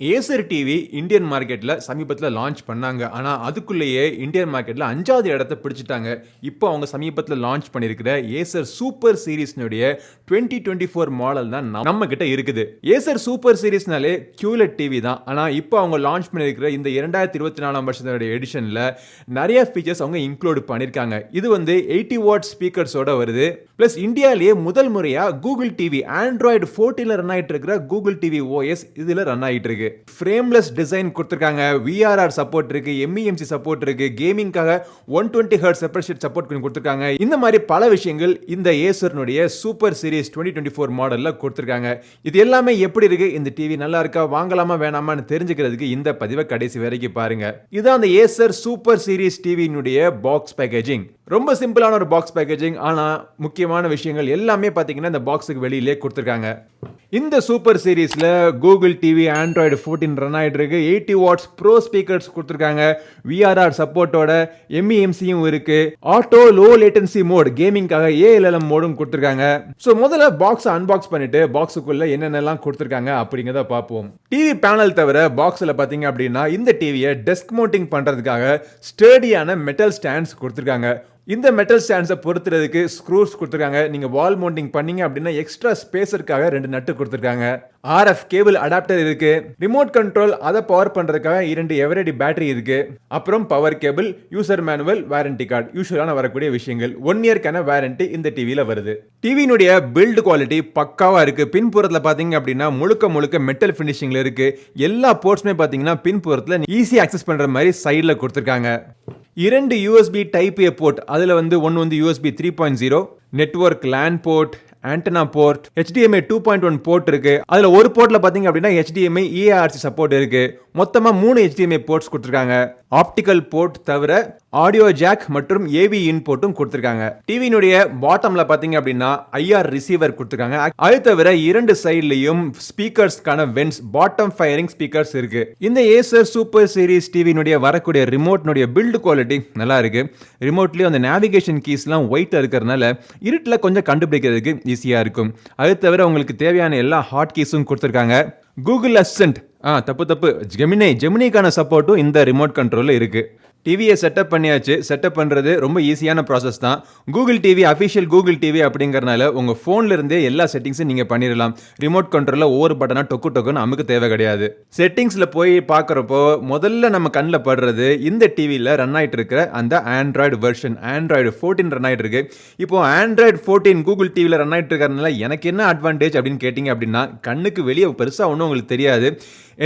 Acer TV Indian மார்க்கெட்டில் சமீபத்தில் launch பண்ணாங்க. ஆனால் அதுக்குள்ளேயே இந்தியன் மார்க்கெட்டில் அஞ்சாவது இடத்த பிடிச்சிட்டாங்க. இப்போ அவங்க சமீபத்தில் லான்ச் பண்ணியிருக்கிற ஏசர் சூப்பர் சீரீஸ்னுடைய டுவெண்ட்டி டுவெண்ட்டி ஃபோர் மாடல் தான் நம்ம- கிட்ட இருக்குது. ஏசர் சூப்பர் சீரீஸ்னாலே கியூலெட் டிவி தான். ஆனால் இப்போ அவங்க லான்ச் பண்ணியிருக்கிற இந்த இரண்டாயிரத்தி இருபத்தி நாலாம் வருஷத்தோட எடிஷனில் நிறைய ஃபீச்சர்ஸ் அவங்க இன்க்ளூட் பண்ணியிருக்காங்க இது வந்து எயிட்டி வாட் ஸ்பீக்கர்ஸோட வருது. ப்ளஸ் இந்தியாவிலேயே முதல் முறையாக கூகுள் டிவி ஆண்ட்ராய்டு ஃபோர்ட்டியில் ரன் ஆகிட்டு இருக்கிற கூகுள் டிவி ஓஎஸ் இதில் ரன் ஆகிட்டு இருக்கு ஃப்ரேம்லெஸ் டிசைன் கொடுத்துருக்காங்க. விஆர்ஆர் சப்போர்ட் இருக்கு எம்இஎம்சி சப்போர்ட் இருக்கு கேமிங்காக one twenty hertz separate support கொடுத்துருக்காங்க. இந்த மாதிரி பல விஷயங்கள் இந்த ஏசர்னுடைய super series twenty twenty four மாடலில் கொடுத்துருக்காங்க. இது எல்லாமே எப்படி இருக்கு? இந்த டிவி நல்லா இருக்கா? வாங்கலாமா வேணாமான்னு தெரிஞ்சுக்கிறதுக்கு இந்த பதிவை கடைசி வரைக்கும் பாருங்க. இதான் அந்த ஏசர் சூப்பர் சீரிஸ் டிவியினுடைய பாக்ஸ் பேக்கேஜிங் ரொம்ப சிம்பிளான ஒரு பாக்ஸ் பேக்கேஜிங் ஆனால் முக்கியமான விஷயங்கள் எல்லாமே பார்த்தீங்கன்னா இந்த பாக்ஸுக்கு வெளியிலே கொடுத்துருக்காங்க. இந்த சூப்பர் சீரீஸில் Google TV Android fourteen run ஆகிட்டு இருக்கு எயிட்டி வாட்ஸ் ப்ரோ ஸ்பீக்கர்ஸ் கொடுத்துருக்காங்க. விஆர்ஆர் சப்போர்ட்டோட எம்இஎம்சியும் இருக்கு. ஆட்டோ லோ லேட்டன்சி மோட் கேமிங்காக ஏஎல்எல்எம் மோடும் கொடுத்துருக்காங்க. ஸோ முதல்ல பாக்ஸை அன்பாக்ஸ் பண்ணிட்டு பாக்ஸுக்குள்ள என்னென்னலாம் கொடுத்துருக்காங்க அப்படிங்கிறத பார்ப்போம். டிவி பேனல் தவிர பாக்ஸில் பார்த்தீங்க அப்படின்னா இந்த டிவியை டெஸ்க் மவுண்டிங் பண்ணுறதுக்காக ஸ்டேடியான மெட்டல் ஸ்டாண்ட்ஸ் கொடுத்துருக்காங்க. இந்த மெட்டல் ஸ்டாண்ட்ஸை பொறுத்துறதுக்கு ஸ்க்ரூஸ் கொடுத்துருக்காங்க. நீங்கள் வால் மவுண்டிங் பண்ணீங்க அப்படின்னா எக்ஸ்ட்ரா ஸ்பேஸருக்காக ரெண்டு நட்டு கொடுத்துருக்காங்க. ஆர்எஃப் கேபிள் அடாப்டர் இருக்கு. ரிமோட் கண்ட்ரோல் அதை பவர் பண்ணுறதுக்காக இரண்டு எவரடி பேட்டரி இருக்கு. அப்புறம் power cable user manual warranty card யூஸ்வலான வரக்கூடிய விஷயங்கள். ஒன் இயர்க்கான வாரண்டி இந்த டிவியில் வருது. டிவியினுடைய பில்டு குவாலிட்டி பக்காவாக இருக்கு. பின்புறத்தில் பார்த்தீங்க அப்படின்னா முழுக்க முழுக்க மெட்டல் ஃபினிஷிங்கில் இருக்கு. எல்லா போர்ட்ஸுமே பார்த்தீங்கன்னா பின்புறத்தில் ஈஸி அக்சஸ் பண்ணுற மாதிரி சைடில் கொடுத்துருக்காங்க. இரண்டு யூஎஸ்பி டைப் ஏ போர்ட் அதில் வந்து ஒன்று வந்து USB three point zero network LAN port antenna port HDMI two point one port இருக்கு. அதில் ஒரு போர்ட்டில் பார்த்தீங்க அப்படின்னா ஹெச்டிஎம்ஐ இஏஆர்சி சப்போர்ட் இருக்கு. மொத்தமாக மூணு ஹெச்டிஎம்ஐ போர்ட்ஸ் கொடுத்துருக்காங்க. ஆப்டிக்கல் போர்ட் தவிர ஆடியோ ஜாக் மற்றும் ஏவி இன்போர்ட்டும் கொடுத்துருக்காங்க. டிவியினுடைய பாட்டம்ல பார்த்தீங்க அப்படின்னா ஐஆர் ரிசீவர் கொடுத்துருக்காங்க. அது தவிர இரண்டு சைட்லையும் ஸ்பீக்கர்ஸ்க்கான வென்ஸ் பாட்டம் ஃபயரிங் ஸ்பீக்கர்ஸ் இருக்கு. இந்த ஏசர் சூப்பர் சீரிஸ் டிவியினுடைய வரக்கூடிய ரிமோட்னுடைய பில்டு குவாலிட்டி நல்லா இருக்கு. ரிமோட்லேயும் அந்த நேவிகேஷன் கீஸ்லாம் ஒயிட்டாக இருக்கிறதுனால இருட்டில் கொஞ்சம் கண்டுபிடிக்கிறதுக்கு ஈஸியாக இருக்கும். அது தவிர உங்களுக்கு தேவையான எல்லா ஹாட் கீஸும் கொடுத்துருக்காங்க. கூகுள் அசிஸ்டன்ட் ஆ தப்பு தப்பு. ஜெமினை ஜெமினிக்கான சப்போர்ட்டும் இந்த ரிமோட் கண்ட்ரோலில் இருக்குது டிவியை செட்டப் பண்ணியாச்சு. செட்டப் பண்ணுறது ரொம்ப ஈஸியான ப்ராசஸ் தான். Google TV official Google TV அப்படிங்கறனால உங்கள் ஃபோன்லேருந்தே எல்லா செட்டிங்ஸும் நீங்கள் பண்ணிடலாம் ரிமோட் கண்ட்ரோலில் ஒவ்வொரு பட்டனாக டொக்கு டொக்குன்னு நமக்கு தேவை கிடையாது. செட்டிங்ஸில் போய் பார்க்குறப்போ முதல்ல நம்ம கண்ணில் படுறது இந்த டிவியில் ரன் ஆகிட்டு இருக்கிற அந்த Android version Android fourteen run ஆகிட்டு இருக்கு இப்போ ஆண்ட்ராய்டு ஃபோர்டீன் கூகுள் டிவியில் ரன் ஆகிட்டு இருக்கிறதுனால எனக்கு என்ன அட்வான்டேஜ் அப்படின்னு கேட்டிங்க அப்படின்னா கண்ணுக்கு வெளியே பெருசாக ஒன்றும் உங்களுக்கு தெரியாது.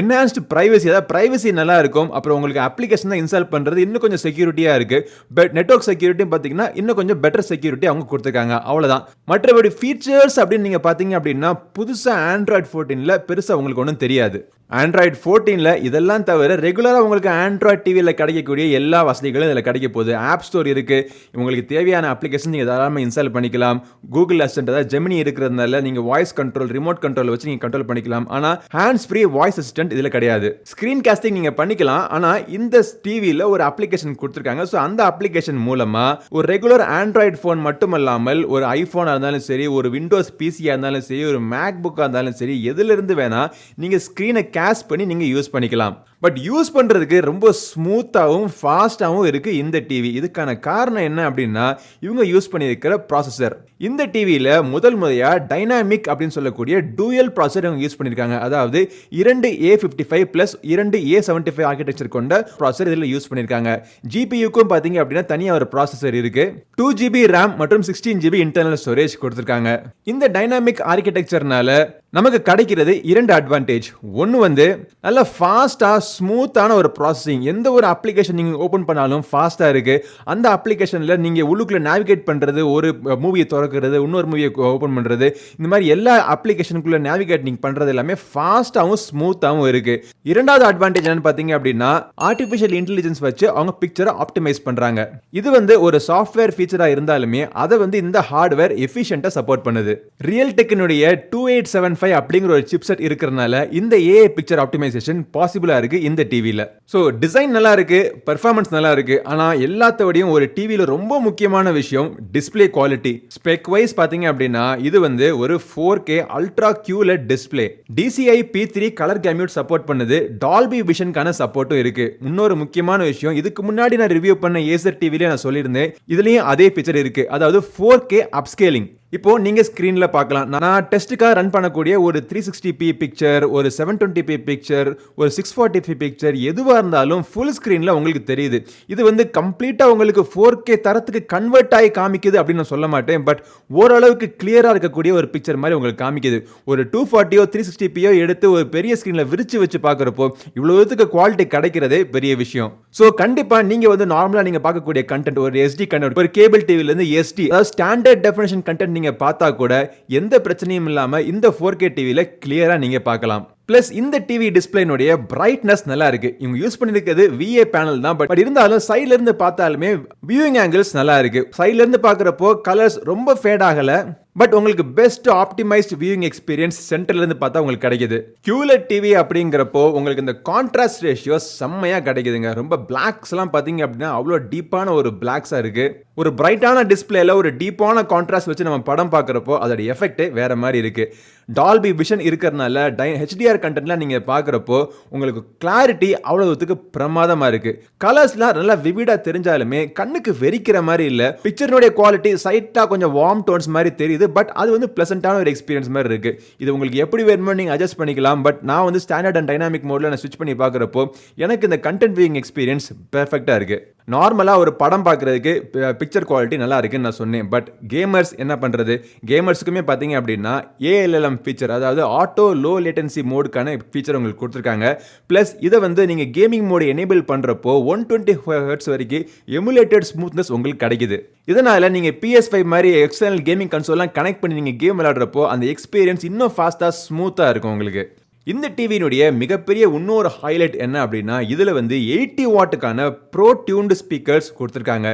என்ஹான்ஸ்டு ப்ரைவசி அதாவது ப்ரைவசி நல்லா இருக்கும். அப்புறம் உங்களுக்கு அப்ளிகேஷன் தான் இன்ஸ்டால் பண்ணுறது இன்னும் கொஞ்சம் செக்யூரிட்டியாக இருக்குது பட் நெட்ஒர்க் செக்யூரிட்டியும் பார்த்தீங்கன்னா இன்னும் கொஞ்சம் பெட்டர் செக்யூரிட்டி அவங்க கொடுத்துருக்காங்க. அவ்வளோதான் மற்றபடி ஃபீச்சர்ஸ் அப்படின்னு நீங்கள் பார்த்தீங்க அப்படின்னா புதுசாக ஆண்ட்ராய்டு ஃபோர்டீனில் பெருசாக உங்களுக்கு ஒன்றும் தெரியாது. ஆண்ட்ராய்டு ஃபோர்டீனில் இதெல்லாம் தவிர ரெகுலராக உங்களுக்கு ஆண்ட்ராய்டு டிவியில் கிடைக்கக்கூடிய எல்லா வசதிகளும் இதில் கிடைக்க போகுது. ஆப் ஸ்டோர் இருக்குது உங்களுக்கு தேவையான அப்ளிகேஷன் நீங்கள் தாராளமாக இன்ஸ்டால் பண்ணிக்கலாம். கூகுள் அசிஸ்டன்ட் அதாவது ஜெமினி இருக்கிறதுனால நீங்கள் வாய்ஸ் கண்ட்ரோல் ரிமோட் கண்ட்ரோல் வச்சு நீங்கள் கண்ட்ரோல் பண்ணிக்கலாம். ஆனால் ஹேண்ட்ஸ் ஃப்ரீ வாய்ஸ் அசிஸ்டன்ட் இதில் கிடையாது. ஸ்க்ரீன் காஸ்டிங் நீங்கள் பண்ணிக்கலாம். ஆனால் இந்த டிவியில் ஒரு அப்ளிகேஷன் கொடுத்துருக்காங்க. ஸோ அந்த அப்ளிகேஷன் மூலமாக ஒரு ரெகுலர் ஆண்ட்ராய்டு ஃபோன் மட்டுமல்லாமல் ஒரு ஐஃபோனாக இருந்தாலும் சரி ஒரு விண்டோஸ் பிசியாக இருந்தாலும் சரி ஒரு மேக் புக்காக இருந்தாலும் சரி எதுலேருந்து வேணால் நீங்கள் ஸ்க்ரீனை கேஷ் பண்ணி நீங்கள் யூஸ் பண்ணிக்கலாம். பட் யூஸ் பண்ணுறதுக்கு ரொம்ப ஸ்மூத்தாகவும் ஃபாஸ்ட்டாகவும் இருக்குது இந்த டிவி இதுக்கான காரணம் என்ன அப்படின்னா இவங்க யூஸ் பண்ணியிருக்கிற ப்ராசஸர் இந்த டிவியில் முதல் முறையாக டைனாமிக் அப்படின்னு சொல்லக்கூடிய டூயல் ப்ராசஸர் இவங்க யூஸ் பண்ணியிருக்காங்க. அதாவது இரண்டு ஏ ஃபிஃப்டி ஃபைவ் ப்ளஸ் இரண்டு ஏ செவன்ட்டி ஃபைவ் ஆர்கிடெக்சர் கொண்ட ப்ராசஸர் இதில் யூஸ் பண்ணியிருக்காங்க. ஜிபியூக்கும் பார்த்தீங்க அப்படின்னா தனியாக ஒரு ப்ராசஸர் இருக்குது டூ ஜிபி ரேம் மற்றும் சிக்ஸ்டீன் ஜிபி இன்டர்னல் ஸ்டோரேஜ் கொடுத்துருக்காங்க. இந்த டைனாமிக் ஆர்கிடெக்சர்னால நமக்கு கிடைக்கிறது இரண்டு அட்வான்டேஜ் ஒன்று வந்து நல்ல ஃபாஸ்ட்டாக ஸ்மூத்தான ஒரு ப்ராசஸிங் எந்த ஒரு அப்ளிகேஷன் நீங்கள் ஓப்பன் பண்ணாலும் ஃபாஸ்ட்டாக இருக்குது அந்த அப்ளிகேஷனில் நீங்கள் உள்ளுக்குள்ளே நேவிகேட் பண்ணுறது ஒரு மூவியை திறக்கிறது இன்னொரு மூவியை ஓப்பன் பண்ணுறது இந்த மாதிரி எல்லா அப்ளிகேஷனுக்குள்ளே நேவிகேட் நீங்கள் பண்ணுறது எல்லாமே ஃபாஸ்ட்டாகவும் ஸ்மூத்தாகவும் இருக்குது இரண்டாவது அட்வான்டேஜ் என்னன்னு பார்த்தீங்க அப்படின்னா ஆர்டிஃபிஷியல் இன்டெலிஜென்ஸ் வச்சு அவங்க பிக்சரை ஆப்டிமைஸ் பண்ணுறாங்க இது வந்து ஒரு சாஃப்ட்வேர் ஃபீச்சராக இருந்தாலுமே அதை வந்து இந்த ஹார்ட்வேர் எஃபிஷியண்ட்டாக சப்போர்ட் பண்ணுது. ரியல் டெக்கினுடைய டூ எயிட் செவன் ஃபைவ் அப்படிங்கிற ஒரு சிப்செட் இருக்கிறனால இந்த ஏஐ பிக்சர் ஆப்டிமைசேஷன் பாசிபிளாக இருக்குது இந்த டிவியில் ஸோ டிசைன் நல்லா இருக்குது பெர்ஃபார்மன்ஸ் நல்லா இருக்குது ஆனால் எல்லாத்தோடையும் ஒரு டிவியில் ரொம்ப முக்கியமான விஷயம் டிஸ்பிளே குவாலிட்டி ஸ்பெக் வைஸ் பார்த்தீங்க அப்படின்னா இது வந்து ஒரு four K ultra QLED display DCI P three colour gamut support பண்ணுது டால்பி விஷனுக்கான சப்போர்ட்டும் இருக்குது இன்னொரு முக்கியமான விஷயம் இதுக்கு முன்னாடி நான் ரிவ்யூ பண்ண ஏசர் டிவிலே நான் சொல்லியிருந்தேன் இதுலேயும் அதே ஃபீச்சர் இருக்குது அதாவது ஃபோர் கே அப்ஸ்கேலிங் இப்போ நீங்க ஸ்கிரீன்ல பார்க்கலாம். நான் டெஸ்ட்டுக்காக ரன் பண்ணக்கூடிய ஒரு த்ரீ சிக்ஸ்டி பி பிக்சர் ஒரு செவன் டுவெண்ட்டி பி பிக்சர் ஒரு சிக்ஸ் ஃபார்ட்டி பி பிக்சர் எதுவாக இருந்தாலும் ஃபுல் ஸ்க்ரீனில் உங்களுக்கு தெரியுது. இது வந்து கம்ப்ளீட்டாக உங்களுக்கு ஃபோர் கே தரத்துக்கு கன்வெர்ட் ஆகி காமிக்குது அப்படின்னு நான் சொல்ல மாட்டேன். பட் ஓரளவுக்கு கிளியராக இருக்கக்கூடிய ஒரு பிக்சர் மாதிரி உங்களுக்கு காமிக்குது. ஒரு டூ ஃபார்ட்டியோ த்ரீ சிக்ஸ்டி பியோ எடுத்து ஒரு பெரிய ஸ்க்ரீனில் விரிச்சு வச்சு பார்க்குறப்போ இவ்வளோ இதுக்கு குவாலிட்டி கிடைக்கிறதே பெரிய விஷயம். ஸோ கண்டிப்பாக நீங்கள் வந்து நார்மலாக நீங்கள் பார்க்கக்கூடிய கண்டென்ட் ஒரு எஸ்டி கண்டென்ட் ஒரு கேபிள் டிவிலேருந்து எஸ்டி அதாவது ஸ்டாண்டர்ட் டெஃபினேஷன் கண்டென்ட் நீங்கள் பார்த்தா கூட எந்த பிரச்சனையும் இல்லாமல் இந்த ஃபோர் கே டிவியில் கிளியராக நீங்கள் பார்க்கலாம். ப்ளஸ் இந்த டிவி டிஸ்பிளேனுடைய பிரைட்னஸ் நல்லா இருக்கு. இவங்க யூஸ் பண்ணிருக்கிறது விஏ பேனல் தான் பட் இருந்தாலும் சைட்ல இருந்து பார்த்தாலுமே வியூவிங் ஆங்கிள்ஸ் நல்லா இருக்கு. சைட்ல இருந்து பார்க்குறப்போ கலர்ஸ் ரொம்ப ஃபேட் ஆகலை. பட் உங்களுக்கு பெஸ்ட் ஆப்டிமைஸ்ட் வியூவிங் எக்ஸ்பீரியன்ஸ் சென்டர்லேருந்து பார்த்தா உங்களுக்கு கிடைக்குது. கியூலெட் டிவி அப்படிங்கிறப்போ உங்களுக்கு இந்த கான்ட்ராஸ்ட் ரேஷியோ செம்மையாக கிடைக்குதுங்க. ரொம்ப பிளாக்ஸ்லாம் பார்த்தீங்க அப்படின்னா அவ்வளோ டீப்பான ஒரு பிளாக்ஸாக இருக்குது ஒரு பிரைட்டான டிஸ்பிளேல ஒரு டீப்பான கான்ட்ராஸ்ட் வச்சு நம்ம படம் பார்க்குறப்போ அதோட எஃபெக்டே வேற மாதிரி இருக்குது டால்பி விஷன் இருக்கிறதுனால டை ஹெச்டிஆர் கண்டென்ட்லாம் நீங்கள் பார்க்குறப்போ உங்களுக்கு கிளாரிட்டி அவ்வளோத்துக்கு பிரமாதமாக இருக்குது கலர்ஸ்லாம் நல்லா விவிடாக தெரிஞ்சாலுமே கண்ணுக்கு வெறிக்கிற மாதிரி இல்லை. பிக்சரினுடைய குவாலிட்டி சைட்டாக கொஞ்சம் வார்ம் டோன்ஸ் மாதிரி தெரியுது. பட் அது வந்து ப்ளசண்ட்டான ஒரு எக்ஸ்பீரியன்ஸ் மாதிரி இருக்குது இது உங்களுக்கு எப்படி வேணுமோ நீங்கள் அட்ஜஸ்ட் பண்ணிக்கலாம் பட் நான் வந்து ஸ்டாண்டர்ட் அண்ட் டைனாமிக் மோடில் நான் ஸ்விட்ச் பண்ணி பார்க்குறப்போ எனக்கு இந்த கண்டென்ட் வியூயிங் எக்ஸ்பீரியன்ஸ் பெர்ஃபெக்டாக இருக்குது நார்மலாக ஒரு படம் பார்க்குறதுக்கு பிக்சர் குவாலிட்டி நல்லா இருக்குன்னு நான் சொன்னேன். பட் கேமர்ஸ் என்ன பண்ணுறது கேமர்ஸுக்குமே பார்த்தீங்க அப்படின்னா ஏஎல்எல்எம் ஃபீச்சர் அதாவது ஆட்டோ லோ லேட்டன்சி மோடுக்கான ஃபீச்சர் உங்களுக்கு கொடுத்துருக்காங்க. ப்ளஸ் இதை வந்து நீங்கள் கேமிங் மோடு எனேபிள் பண்ணுறப்போ ஒன் டுவெண்ட்டி ஹர்ட்ஸ் வரைக்கும் எமுலேட்டட் ஸ்மூத்னஸ் உங்களுக்கு கிடைக்குது. இதனால் நீங்கள் பிஎஸ் ஃபைவ் மாதிரி எக்ஸ்டர்னல் கேமிங் கன்சோல்லாம் கனெக்ட் பண்ணி நீங்கள் கேம் விளாட்றப்போ அந்த எக்ஸ்பீரியன்ஸ் இன்னும் ஃபாஸ்ட்டாக ஸ்மூத்தாக இருக்கும் உங்களுக்கு. இந்த டிவியினுடைய மிகப்பெரிய இன்னொரு ஹைலைட் என்ன அப்படின்னா இதில் வந்து எயிட்டி வாட்டுக்கான ப்ரோ டியூன்டு ஸ்பீக்கர்ஸ் கொடுத்துருக்காங்க.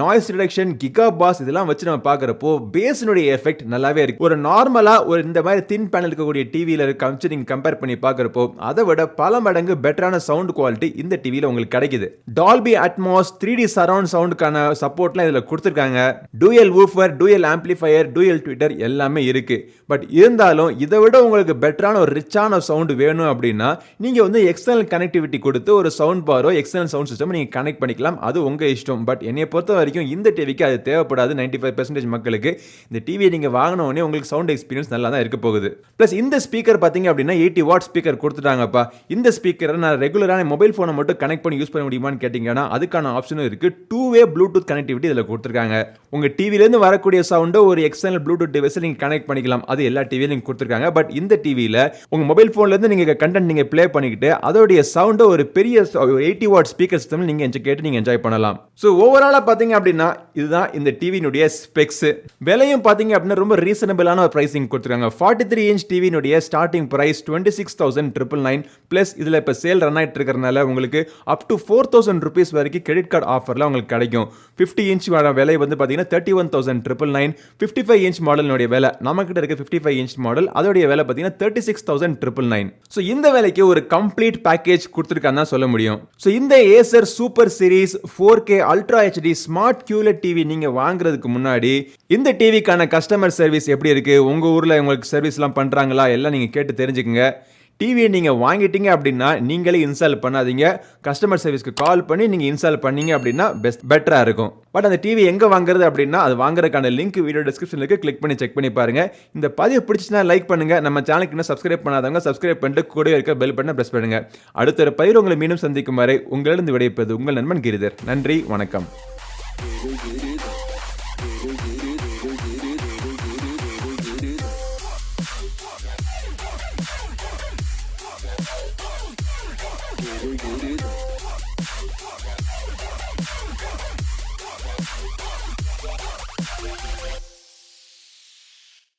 நாய்ஸ் ரிடக்ஷன் கிகா பாஸ் இதெல்லாம் வச்சு நம்ம பார்க்குறப்போ பேஸினுடைய எஃபெக்ட் நல்லாவே இருக்கு. ஒரு நார்மலாக ஒரு இந்த மாதிரி தின் பேனல் இருக்கக்கூடிய டிவியில் காமிச்சு நீங்கள் கம்பேர் பண்ணி பார்க்குறப்போ அதை விட பல மடங்கு பெட்டரான சவுண்ட் குவாலிட்டி இந்த டிவியில் உங்களுக்கு கிடைக்குது. Dolby Atmos three D surround சவுண்டுக்கான சப்போர்ட்லாம் இதில் கொடுத்துருக்காங்க. Dual woofer dual amplifier dual tweeter எல்லாமே இருக்கு. பட் இருந்தாலும் இதை விட உங்களுக்கு பெட்டரான ஒரு ரிச்சான சவுண்டு வேணும் அப்படின்னா நீங்கள் வந்து எக்ஸ்டர்னல் கனெக்டிவிட்டி கொடுத்து ஒரு சவுண்ட் பாரோ எக்ஸ்டர்னல் சவுண்ட் சிஸ்டம் நீங்கள் கனெக்ட் பண்ணிக்கலாம். அது உங்கள் இஷ்டம். பட் என்னை பொறுத்த வரைக்கும் இந்த டிவிக்கு அது தேவைப்படாது. நைன்டி ஃபைவ் பெர்சன்டேஜ் மக்களுக்கு இந்த டிவியை நீங்கள் வாங்கினோடனே உங்களுக்கு சவுண்ட் எக்ஸ்பீரியன்ஸ் நல்லா தான் இருக்க போகுது. ப்ளஸ் இந்த ஸ்பீக்கர் பார்த்தீங்க அப்படின்னா எயிட்டி வாட் ஸ்பீக்கர் கொடுத்துட்டாங்கப்பா. இந்த ஸ்பீக்கரை நான் ரெகுலரான மொபைல் ஃபோனை மட்டும் கனெக்ட் பண்ணி யூஸ் பண்ண முடியுமான்னு கேட்டிங்கன்னா அதுக்கான ஆப்ஷனும் இருக்குது டூ வே ப்ளூடூத் கனெக்டிவிட்டி இதில் கொடுத்துருக்காங்க. உங்கள் டிவிலேருந்து வரக்கூடிய சவுண்டோ ஒரு எக்ஸ்டர்னல் ப்ளூடூத் டிவைஸை நீங்கள் கனெக்ட் பண்ணிக்கலாம். அது எல்லா டிவியிலும் நீங்கள் கொடுத்துருக்காங்க. பட் இந்த டிவியில் உங்கள் மொபைல் ஃபோன்லேருந்து நீங்கள் கண்டென்ட் நீங்கள் ப்ளே பண்ணிக்கிட்டு அதோடைய சவுண்டோ ஒரு பெரிய எயிட்டி வாட் ஸ்பீக்கர் சிஸ்டம் நீங்கள் கேட்டு நீங்கள் என்ஜாய் பண்ணலாம். ஸோ ஓவராலாக பார்த்தீங்க அப்படின்னா இதுதான் இந்த டிவியினுடைய ஸ்பெக்ஸ் விலையும் பார்த்தீங்க அப்படின்னா ரொம்ப ரீசனபிளான ஒரு ப்ரைஸிங் கொடுத்துருக்காங்க. Forty three inch டிவியினுடைய starting price twenty six thousand triple nine plus இதில் இப்போ சேல் ரன் ஆகிட்டு இருக்கிறனால உங்களுக்கு up to four thousand rupees வரைக்கும் கிரெடிட் கார்டு ஆஃபரில் உங்களுக்கு கிடைக்கும். ஃபிஃப்டி இன்ச் விலை வந்து பார்த்தீங்கன்னா thirty one thousand triple nine fifty five inch மாடலினுடைய விலை. நம்மக்கிட்ட இருக்க ஃபிஃப்டி ஃபைவ் இன்ச் மாடல் அதோடைய விலை பார்த்தீங்கன்னா thirty six thousand triple nine so இந்த விலைக்கு ஒரு கம்ப்ளீட் பேக்கேஜ் கொடுத்துருக்கான்னு தான் சொல்ல முடியும். ஸோ இந்த Acer super series four K ultra HD smart QLED TV நீங்கள் வாங்குறதுக்கு முன்னாடி இந்த டிவிக்கான கஸ்டமர் சர்வீஸ் எப்படி இருக்குது உங்கள் ஊரில் உங்களுக்கு சர்வீஸ்லாம் பண்ணுறாங்களா எல்லாம் நீங்கள் கேட்டு தெரிஞ்சுக்கங்க. டிவியை நீங்கள் வாங்கிட்டீங்க அப்படின்னா நீங்களே இன்ஸ்டால் பண்ணாதீங்க. கஸ்டமர் சர்வீஸ்க்கு கால் பண்ணி நீங்கள் இன்ஸ்டால் பண்ணீங்க அப்படின்னா பெஸ்ட் பெட்டராக இருக்கும். பட் அந்த டிவி எங்கே வாங்குறது அப்படின்னா அது வாங்குறதுக்கான லிங்க் வீடியோ டிஸ்கிரிப்ஷனில் இருக்குது கிளிக் பண்ணி செக் பண்ணி பாருங்கள் இந்த பதிவு பிடிச்சினா லைக் பண்ணுங்கள் நம்ம சேனலுக்கு இன்னும் சப்ஸ்கிரைப் பண்ணாதவங்க சப்ஸ்கிரைப் பண்ணிட்டு கூட இருக்க பெல் பட்டனை ப்ரெஸ் பண்ணுங்கள் அடுத்த ஒரு பயிர் உங்களை மீண்டும் சந்திக்கும் வரை உங்களிடம் விடைப்பது உங்கள் நண்பன் கிரிதர். நன்றி வணக்கம். Thank you.